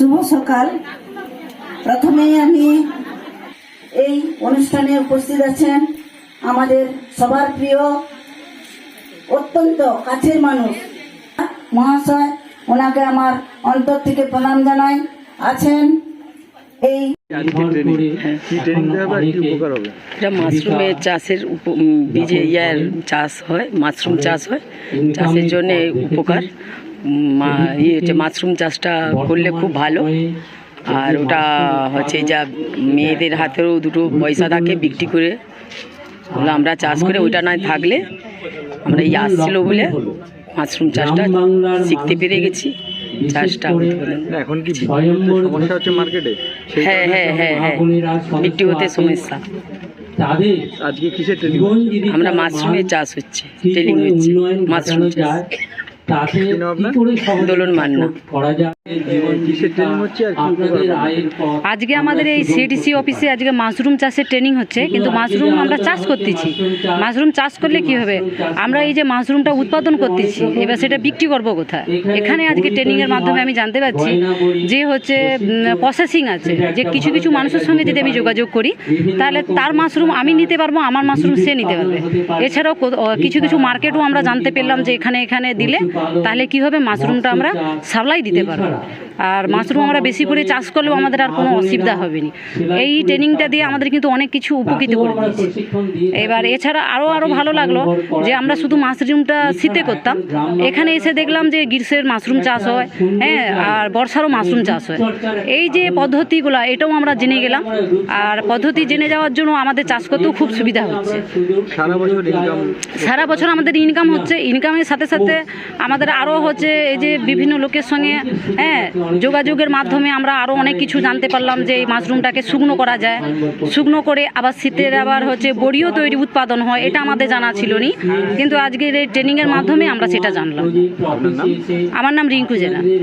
শুভ সকাল। প্রথমেই আমি এই অনুষ্ঠানে উপস্থিত আছেন আমাদের সবার প্রিয় অত্যন্ত কাছের মানুষ। মহাশয় ওনাকে আমার অন্তর থেকে প্রণাম জানাই। আছেন এই এটা মাশরুমের চাষের উপ- বীজে ইয়ার চাষ হয় মাশরুম চাষ হয় চাষের জন্য উপকার। ইয়ে হচ্ছে মাশরুম চাষটা করলে খুব ভালো। আর ওটা হচ্ছে যা মেয়েদের হাতেও দুটো পয়সা থাকে বিক্রি করে। ওগুলো আমরা চাষ করে ওইটা নয় থাকলে আমরা এই আসছিল বলে মাশরুম চাষটা শিখতে পেরে গেছি চাষটা এখন কি সমস্যা হচ্ছে মার্কেটে হ্যাঁ হ্যাঁ হ্যাঁ হ্যাঁ। বিক্রি হতে সমস্যা। আজকে কিসের আমরা মাশরুমের চাষ হচ্ছে ট্রেনিং হচ্ছে মাশরুম চাষ। তাতে কি নাম কি আপনার? করে সহযোগিতা দোলন মান্না। করা যায়? জীবন কিসের ট্রেনিং হচ্ছে আর কি উপকার আপনাদের পাবেন? আয়ের পথ আজকে আমাদের এই সিডিসি অফিসে আজকে মাশরুম চাষের ট্রেনিং হচ্ছে কিন্তু মাশরুম আমরা চাষ করতেছি। মাশরুম চাষ করলে কি হবে? আমরা এই যে মাশরুমটা উৎপাদন করতেছি এবার সেটা বিক্রি করব কোথায়? এখানে আজকে ট্রেনিং এর মাধ্যমে আমি জানতে পারছি যে হচ্ছে প্রসেসিং আছে যে কিছু কিছু মানুষের সঙ্গে যদি আমি যোগাযোগ করি তাহলে তার মাশরুম আমি নিতে পারব আমার মাশরুম সে নিতে পারবে। এছাড়াও কিছু কিছু মার্কেটও আমরা জানতে পেলাম যে এখানে এখানে দিলে তাহলে কি হবে মাশরুমটা আমরা সাপ্লাই দিতে পারব? আর মাশরুম আমরা বেশি করে চাষ করলেও আমাদের আর কোনো অসুবিধা হবে না। এই ট্রেনিংটা দিয়ে আমাদের কিন্তু অনেক কিছু উপকৃত করে দিয়েছে। এবার এছাড়া আরও আরও ভালো লাগল যে আমরা শুধু মাশরুমটা শীতে করতাম। এখানে এসে দেখলাম যে গ্রীষ্মের মাশরুম চাষ হয় হ্যাঁ আর বর্ষারও মাশরুম চাষ হয়। এই যে পদ্ধতিগুলো এটাও আমরা জেনে গেলাম। আর পদ্ধতি জেনে যাওয়ার জন্য আমাদের চাষ করতেও খুব সুবিধা হচ্ছে। সারা বছর ইনকাম সারা বছর আমাদের ইনকাম হচ্ছে। ইনকামের সাথে সাথে আমাদের আরও হচ্ছে এই যে বিভিন্ন লোকের সঙ্গে হ্যাঁ যোগাযোগের মাধ্যমে আমরা আরও অনেক কিছু জানতে পারলাম যে এই মাশরুমটাকে শুকনো করা যায়। শুকনো করে আবার শীতের আবার হচ্ছে বড়িও তৈরি উৎপাদন হয় এটা আমাদের জানা ছিল নি কিন্তু আজকের এই ট্রেনিংয়ের মাধ্যমে আমরা সেটা জানলাম। আমার নাম রিঙ্কু জেনা তাদের